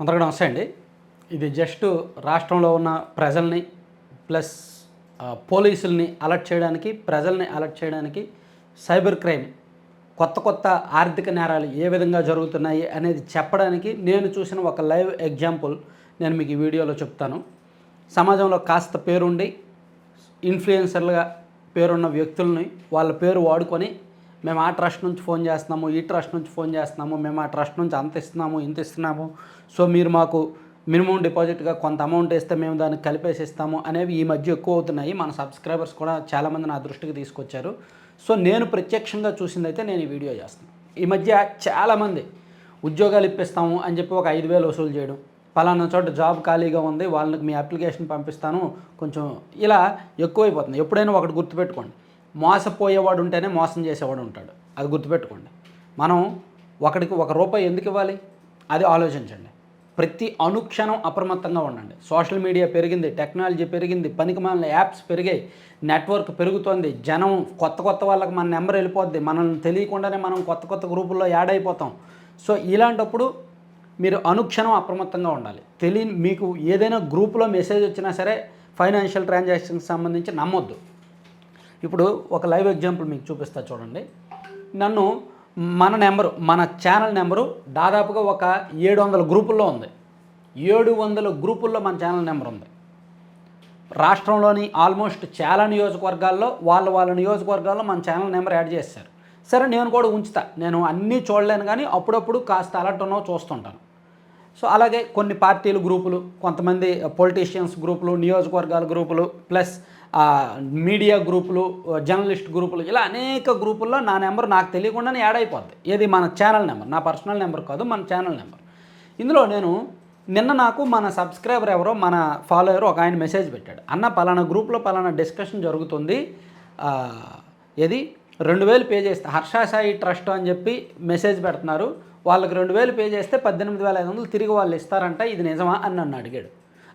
అందరికీ నమస్తే అండి. ఇది జస్ట్ రాష్ట్రంలో ఉన్న ప్రజల్ని ప్లస్ పోలీసుల్ని అలర్ట్ చేయడానికి ప్రజల్ని అలర్ట్ చేయడానికి సైబర్ క్రైమ్ కొత్త కొత్త ఆర్థిక నేరాలు ఏ విధంగా జరుగుతున్నాయి అనేది చెప్పడానికి నేను చూసిన ఒక లైవ్ ఎగ్జాంపుల్ నేను మీకు ఈ వీడియోలో చెప్తాను. సమాజంలో కాస్త పేరుండి ఇన్ఫ్లుయెన్సర్లుగా పేరున్న వ్యక్తుల్ని వాళ్ళ పేరు వాడుకొని మేము ఆ ట్రస్ట్ నుంచి ఫోన్ చేస్తున్నాము ఈ ట్రస్ట్ నుంచి ఫోన్ చేస్తున్నాము మేము ఆ ట్రస్ట్ నుంచి అంత ఇస్తున్నాము ఇంత ఇస్తున్నాము. సో మీరు మాకు మినిమం డిపాజిట్గా కొంత అమౌంట్ ఇస్తే మేము దాన్ని కలిపేసి ఇస్తాము అనేవి ఈ మధ్య ఎక్కువ అవుతున్నాయి. మన సబ్స్క్రైబర్స్ కూడా చాలామంది నా దృష్టికి తీసుకొచ్చారు. సో నేను ప్రత్యక్షంగా చూసిందైతే నేను ఈ వీడియో చేస్తాను. ఈ మధ్య చాలామంది ఉద్యోగాలు ఇప్పిస్తాము అని చెప్పి ఒక ఐదు వేలు వసూలు చేయడం పలానా చోట జాబ్ ఖాళీగా ఉంది వాళ్ళకి మీ అప్లికేషన్ పంపిస్తాను కొంచెం ఇలా ఎక్కువైపోతుంది. ఎప్పుడైనా ఒకటి గుర్తుపెట్టుకోండి. మోసపోయేవాడు ఉంటేనే మోసం చేసేవాడు ఉంటాడు అది గుర్తుపెట్టుకోండి. మనం ఒకడికి ఒక రూపాయి ఎందుకు ఇవ్వాలి? అది ఆలోచించండి. ప్రతి అనుక్షణం అప్రమత్తంగా ఉండండి. సోషల్ మీడియా పెరిగింది టెక్నాలజీ పెరిగింది పనికిమాలిన యాప్స్ పెరిగాయి నెట్వర్క్ పెరుగుతోంది జనం కొత్త కొత్త వాళ్ళకి మన నెంబర్ వెళ్ళిపోద్ది మనల్ని తెలియకుండానే మనం కొత్త కొత్త గ్రూపుల్లో యాడ్ అయిపోతాం. సో ఇలాంటప్పుడు మీరు అనుక్షణం అప్రమత్తంగా ఉండాలి. తెలియ మీకు ఏదైనా గ్రూపులో మెసేజ్ వచ్చినా సరే ఫైనాన్షియల్ ట్రాన్సాక్షన్కి సంబంధించి నమ్మొద్దు. ఇప్పుడు ఒక లైవ్ ఎగ్జాంపుల్ మీకు చూపిస్తా చూడండి. నన్ను మన నెంబరు మన ఛానల్ నెంబరు దాదాపుగా ఒక ఏడు వందల గ్రూపుల్లో ఉంది. ఏడు వందల గ్రూపుల్లో మన ఛానల్ నెంబర్ ఉంది. రాష్ట్రంలోని ఆల్మోస్ట్ చాలా నియోజకవర్గాల్లో వాళ్ళ వాళ్ళ నియోజకవర్గాల్లో మన ఛానల్ నెంబర్ యాడ్ చేశారు సరే నేను కూడా ఉంచుతా. నేను అన్నీ చూడలేను కానీ అప్పుడప్పుడు కాస్త అలర్ట్ ఉన్నావు చూస్తుంటాను. సో అలాగే కొన్ని పార్టీలు గ్రూపులు కొంతమంది పొలిటీషియన్స్ గ్రూపులు నియోజకవర్గాల గ్రూపులు ప్లస్ మీడియా గ్రూపులు జర్నలిస్ట్ గ్రూపులు ఇలా అనేక గ్రూపుల్లో నా నెంబర్ నాకు తెలియకుండానే యాడ్ అయిపోద్ది. ఏది మన ఛానల్ నెంబర్? నా పర్సనల్ నెంబర్ కాదు మన ఛానల్ నెంబర్. ఇందులో నేను నిన్న నాకు మన సబ్స్క్రైబర్ ఎవరో మన ఫాలోయర్ ఒక ఆయన మెసేజ్ పెట్టాడు. అన్న పలానా గ్రూప్లో పలానా డిస్కషన్ జరుగుతుంది. ఏది? రెండు వేలు పే చేస్తే. హర్షాసాయి ట్రస్ట్ అని చెప్పి మెసేజ్ పెడుతున్నారు. వాళ్ళకి రెండు వేలు పే చేస్తే పద్దెనిమిది వేల ఐదు వందలు తిరిగి వాళ్ళు ఇస్తారంట. ఇది నిజమా? అని నన్ను అడిగాడు.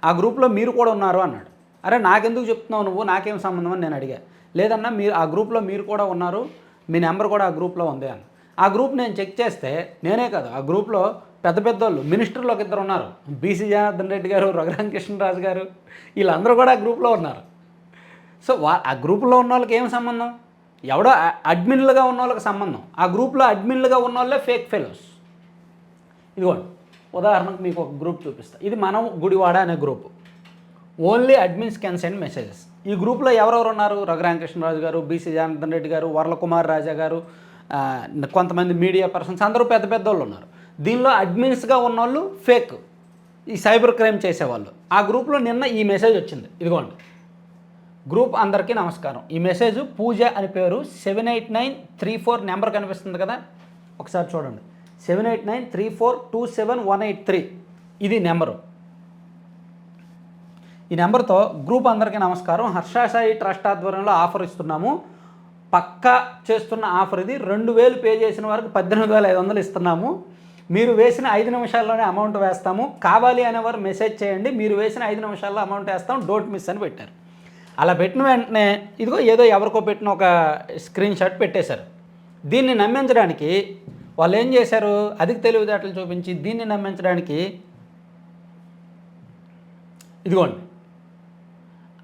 ఆ గ్రూప్లో మీరు కూడా ఉన్నారు అన్నాడు. అరే నాకెందుకు చెప్తున్నావు నువ్వు? నాకేం సంబంధం అని నేను అడిగా. లేదన్నా మీరు ఆ గ్రూప్లో మీరు కూడా ఉన్నారు మీ నెంబర్ కూడా ఆ గ్రూప్లో ఉంది అని ఆ గ్రూప్ నేను చెక్ చేస్తే నేనే కాదు ఆ గ్రూప్లో పెద్ద పెద్ద వాళ్ళు మినిస్టర్లు ఒక ఇద్దరు ఉన్నారు. బీసీ జనార్దన్ రెడ్డి గారు రఘురామ కృష్ణరాజు గారు వీళ్ళందరూ కూడా ఆ గ్రూప్లో ఉన్నారు. సో వా ఆ గ్రూపులో ఉన్న వాళ్ళకి ఏం సంబంధం? ఎవడో అడ్మిన్లుగా ఉన్న వాళ్ళకి సంబంధం. ఆ గ్రూప్లో అడ్మిన్లుగా ఉన్న వాళ్ళే ఫేక్ ఫెలోస్ ఇదిగోండి ఉదాహరణకు మీకు ఒక గ్రూప్ చూపిస్తా. ఇది మనం గుడివాడ అనే group. Only admins can send messages. ఈ గ్రూప్లో ఎవరెవరు ఉన్నారు? రఘురామకృష్ణరాజు గారు బీసీ జనార్దన్ రెడ్డి గారు వరలకుమార్ రాజా గారు కొంతమంది మీడియా పర్సన్స్ అందరూ పెద్ద పెద్ద వాళ్ళు ఉన్నారు. దీనిలో అడ్మిన్స్గా ఉన్నోళ్ళు ఫేక్. ఈ సైబర్ క్రైమ్ చేసేవాళ్ళు. ఆ గ్రూప్లో నిన్న ఈ మెసేజ్ వచ్చింది. ఇదిగోండి. గ్రూప్ అందరికీ నమస్కారం. ఈ మెసేజ్ పూజ అని పేరు seven eight nine three four number కనిపిస్తుంది కదా? ఒకసారి చూడండి. Seven eight nine three four two seven one eight three ఇది నెంబరు. ఈ నెంబర్తో గ్రూప్ అందరికీ నమస్కారం. హర్షాసాయి ట్రస్ట్ ఆధ్వర్యంలో ఆఫర్ ఇస్తున్నాము. పక్కా చేస్తున్న ఆఫర్ ఇది. రెండు వేలు పే చేసిన వారికి పద్దెనిమిది వేల ఐదు వందలు ఇస్తున్నాము. మీరు వేసిన ఐదు నిమిషాల్లోనే అమౌంట్ వేస్తాము. కావాలి అనేవారు మెసేజ్ చేయండి. మీరు వేసిన ఐదు నిమిషాల్లో అమౌంట్ వేస్తాం. డోంట్ మిస్ అని పెట్టారు. అలా పెట్టిన వెంటనే ఇదిగో ఏదో ఎవరికో పెట్టిన ఒక స్క్రీన్ షాట్ పెట్టేశారు. దీన్ని నమ్మించడానికి వాళ్ళు ఏం చేశారు? అధిక తెలివితేటలు చూపించి దీన్ని నమ్మించడానికి ఇదిగోండి.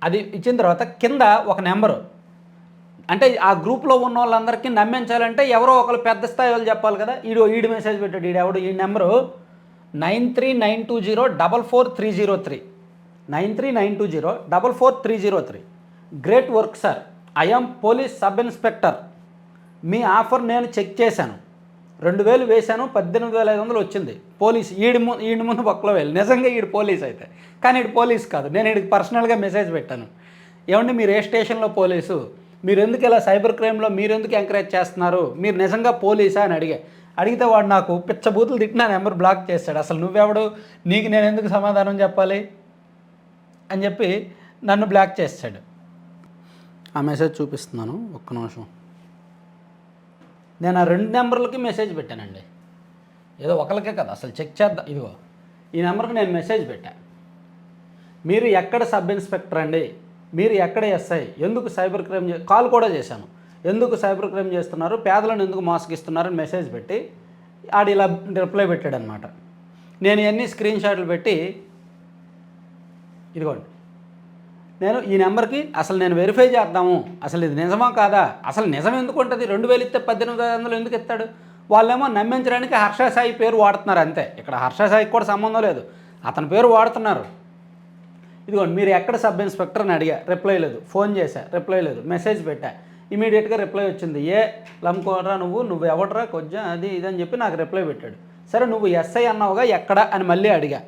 అది ఇచ్చిన తర్వాత కింద ఒక నెంబరు. అంటే ఆ గ్రూప్లో ఉన్న వాళ్ళందరికీ నమ్మించాలంటే ఎవరో ఒకరు పెద్ద స్థాయి వాళ్ళు చెప్పాలి కదా. ఈడు ఈడు మెసేజ్ పెట్టాడు ఈడు ఎవడు ఈ number nine three nine two zero double four three zero three. Nine three nine two zero double four three zero three. Great work sir. I'm police sub inspector. Me offer నేను check చేశాను. రెండు వేలు వేశాను పద్దెనిమిది వేల ఐదు వందలు వచ్చింది. పోలీస్ ఈడి ము ఈడి ముందు పక్కలో వేలు నిజంగా ఈడు పోలీస్ అయితే. కానీ ఈడు పోలీస్ కాదు. నేను ఈడికి పర్సనల్గా మెసేజ్ పెట్టాను. ఏమండి మీరు ఏ స్టేషన్లో పోలీసు? మీరు ఎందుకు ఇలా సైబర్ క్రైమ్లో మీరు ఎందుకు ఎంకరేజ్ చేస్తున్నారు? మీరు నిజంగా పోలీసా అని అడిగా. అడిగితే వాడు నాకు పిచ్చబూతులు తిట్టిన నెంబర్ బ్లాక్ చేశాడు. అసలు నువ్వెవడు? నీకు నేను ఎందుకు సమాధానం చెప్పాలి? అని చెప్పి నన్ను బ్లాక్ చేశాడు ఆ మెసేజ్ చూపిస్తున్నాను. ఒక్క నిమిషం. నేను ఆ రెండు నెంబర్లకి మెసేజ్ పెట్టానండి. ఏదో ఒకరికే కదా అసలు చెక్ చేద్దాం ఇదిగో. ఈ నెంబర్కి నేను మెసేజ్ పెట్టాను మీరు ఎక్కడ సబ్ ఇన్స్పెక్టర్ అండి? మీరు ఎక్కడ ఎస్ఐ? ఎందుకు సైబర్ క్రైమ్ కాల్ కూడా చేశాను. ఎందుకు సైబర్ క్రైమ్ చేస్తున్నారు? పేదలను ఎందుకు మోసగిస్తున్నారని మెసేజ్ పెట్టి ఆడు ఇలా రిప్లై పెట్టాడనమాట. నేను ఇవన్నీ స్క్రీన్ షాట్లు పెట్టి ఇదిగోండి నేను ఈ నెంబర్కి అసలు నేను వెరిఫై చేద్దాము. అసలు ఇది నిజమా కాదా? అసలు నిజం ఎందుకు ఉంటుంది? రెండు వేలు ఇస్తే పద్దెనిమిది వందలు ఎందుకు ఇస్తాడు? వాళ్ళేమో నమ్మించడానికి హర్ష సాయి పేరు వాడుతున్నారు అంతే. ఇక్కడ హర్ష సాయికి కూడా సంబంధం లేదు. అతని పేరు వాడుతున్నారు. ఇదిగోండి మీరు ఎక్కడ సబ్ ఇన్స్పెక్టర్ని అడిగా? రిప్లై లేదు. ఫోన్ చేశా. రిప్లై లేదు. మెసేజ్ పెట్టా. ఇమీడియట్గా రిప్లై వచ్చింది. ఏ లంకోరా నువ్వు? నువ్వు ఎవడరా? కొంచెం అది ఇది అని చెప్పి నాకు రిప్లై పెట్టాడు. సరే నువ్వు ఎస్ఐ అన్నావుగా ఎక్కడ? అని మళ్ళీ అడిగా.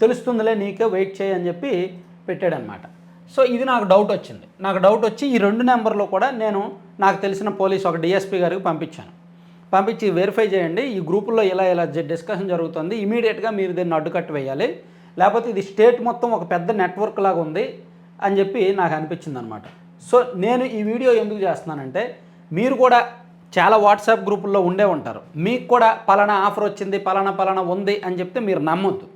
తెలుస్తుందిలే నీకే వెయిట్ చేయి అని చెప్పి పెట్టాడనమాట సో ఇది నాకు డౌట్ వచ్చింది. నాకు డౌట్ వచ్చి ఈ రెండు నెంబర్లో కూడా నేను నాకు తెలిసిన పోలీస్ ఒక డిఎస్పీ గారికి పంపించాను. పంపించి వెరిఫై చేయండి. ఈ గ్రూపుల్లో ఇలా ఇలా డిస్కషన్ జరుగుతుంది. ఇమీడియట్గా మీరు దీన్ని అడ్డుకట్టు వేయాలి. లేకపోతే ఇది స్టేట్ మొత్తం ఒక పెద్ద నెట్వర్క్ లాగా ఉంది అని చెప్పి నాకు అనిపించింది అనమాట సో నేను ఈ వీడియో ఎందుకు చేస్తున్నానంటే మీరు కూడా చాలా వాట్సాప్ గ్రూపుల్లో ఉండే ఉంటారు. మీకు కూడా పలానా ఆఫర్ వచ్చింది పలానా పలానా ఉంది అని చెప్తే మీరు నమ్మొద్దు.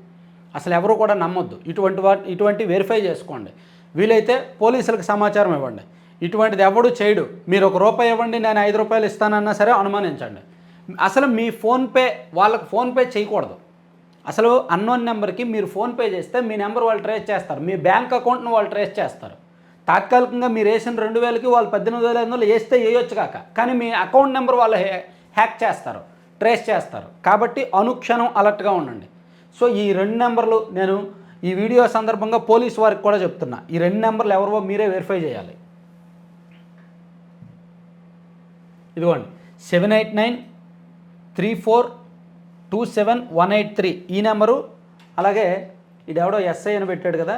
అసలు ఎవరు కూడా నమ్మొద్దు. ఇటువంటి వా ఇటువంటి వెరిఫై చేసుకోండి. వీలైతే పోలీసులకు సమాచారం ఇవ్వండి. ఇటువంటిది ఎవడు చేయడు. మీరు ఒక రూపాయి ఇవ్వండి నేను ఐదు రూపాయలు ఇస్తానన్నా సరే అనుమానించండి. అసలు మీ ఫోన్పే వాళ్ళకి ఫోన్పే చేయకూడదు. అసలు అన్నోన్ నెంబర్కి మీరు ఫోన్పే చేస్తే మీ నెంబర్ వాళ్ళు ట్రేస్ చేస్తారు. మీ బ్యాంక్ అకౌంట్ను వాళ్ళు ట్రేస్ చేస్తారు. తాత్కాలికంగా మీరు వేసిన రెండు వేలకి వాళ్ళు పద్దెనిమిది వేల ఐదు వందలు వేస్తే వేయొచ్చు కాక. కానీ మీ అకౌంట్ నెంబర్ వాళ్ళు హ్యా- హ్యాక్ చేస్తారు ట్రేస్ చేస్తారు. కాబట్టి అనుక్షణం అలర్ట్గా ఉండండి. సో ఈ రెండు నెంబర్లు నేను ఈ వీడియో సందర్భంగా పోలీస్ వారికి కూడా చెప్తున్నా. ఈ రెండు నెంబర్లు ఎవరివో మీరే వెరిఫై చేయాలి. ఇదిగోండి. Seven eight nine three four two seven one eight three ఈ నెంబరు. అలాగే ఇది ఎవడో ఎస్ఐ అని పెట్టాడు కదా.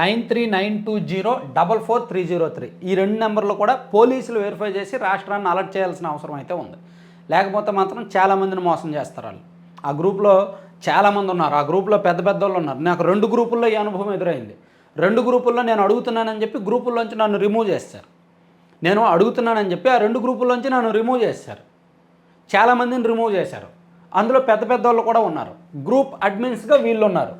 Nine three nine two zero double four three zero three. ఈ రెండు నెంబర్లు కూడా పోలీసులు వెరిఫై చేసి రాష్ట్రాన్ని అలర్ట్ చేయాల్సిన అవసరం అయితే ఉంది. లేకపోతే మాత్రం చాలామందిని మోసం చేస్తారు వాళ్ళు. ఆ గ్రూప్లో చాలామంది ఉన్నారు ఆ గ్రూప్లో పెద్ద పెద్ద వాళ్ళు ఉన్నారు నాకు రెండు గ్రూపుల్లో ఈ అనుభవం ఎదురైంది. రెండు గ్రూపుల్లో నేను అడుగుతున్నానని చెప్పి గ్రూపుల్లోంచి నన్ను రిమూవ్ చేస్తారు. నేను అడుగుతున్నానని చెప్పి ఆ రెండు గ్రూపుల్లోంచి నన్ను రిమూవ్ చేశారు చాలామందిని రిమూవ్ చేశారు. అందులో పెద్ద పెద్ద వాళ్ళు కూడా ఉన్నారు. గ్రూప్ అడ్మిన్స్గా వీళ్ళు ఉన్నారు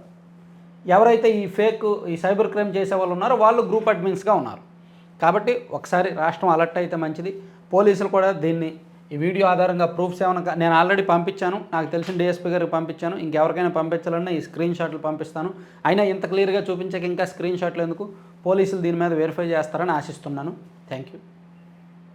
ఎవరైతే ఈ ఫేక్ ఈ సైబర్ క్రైమ్ చేసే వాళ్ళు ఉన్నారో వాళ్ళు గ్రూప్ అడ్మిన్స్గా ఉన్నారు. కాబట్టి ఒకసారి రాష్ట్రం అలర్ట్ అయితే మంచిది. పోలీసులు కూడా దీన్ని ఈ వీడియో ఆధారంగా ప్రూఫ్స్ ఏమైనా నేను ఆల్రెడీ పంపించాను. నాకు తెలిసిన డిఎస్పీ గారికి పంపించాను. ఇంకెవరికైనా పంపించాలన్నా ఈ స్క్రీన్ షాట్లు పంపిస్తాను. అయినా ఇంత క్లియర్గా చూపించక ఇంకా స్క్రీన్ షాట్లు ఎందుకు? పోలీసులు దీని మీద వెరిఫై చేస్తారని ఆశిస్తున్నాను. Thank you